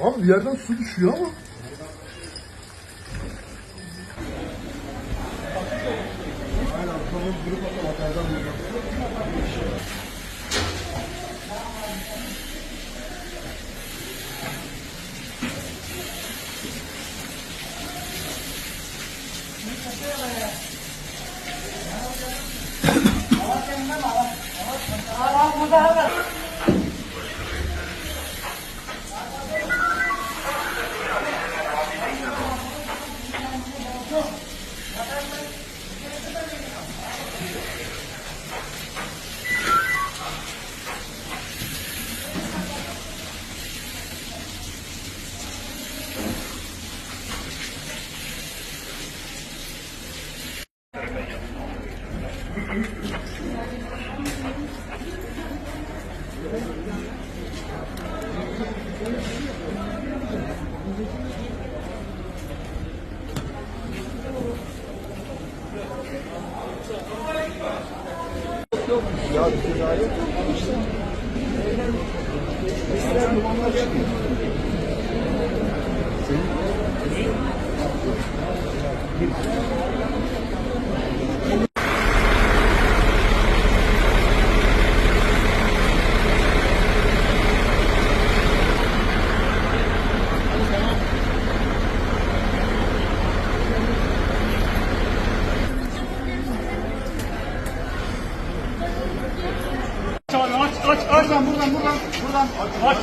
Abi bir yerden su düşüyor ama. Aynen, sonra grup Ya bir tedavi işte. Bizler dumanlar çıkıyor. Abi aç aç aç. Buradan buradan buradan. Buradan aç. aç.